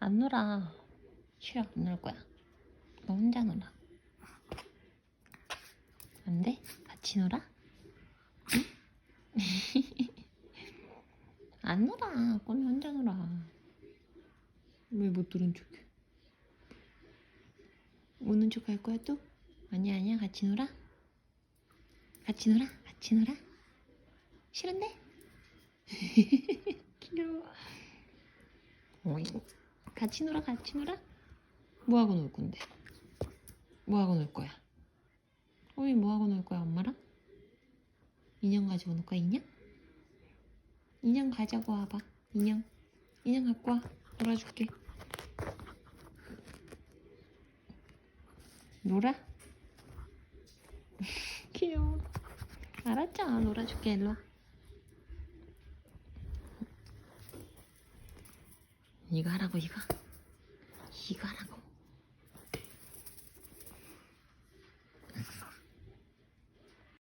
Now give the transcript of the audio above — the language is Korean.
안 놀아. 싫어, 안 놀 거야. 너 혼자 놀아. 안 돼? 같이 놀아? 응? 안 놀아. 꼬미 혼자 놀아. 왜 못 들은 척해? 우는 척 할 거야 또? 아니야 아니야 같이 놀아? 같이 놀아? 같이 놀아? 싫은데? 귀여워 어이. 같이 놀아 같이 놀아? 뭐하고 놀 건데? 뭐하고 놀 거야? 어이 뭐하고 놀 거야 엄마랑? 인형 가지고 놀 거야 인형? 인형 가져고 와봐 인형 인형 갖고 와 놀아줄게 놀아? 귀여워 알았죠 놀아줄게 일로 와 이거 하라고 이거? 이거 하라고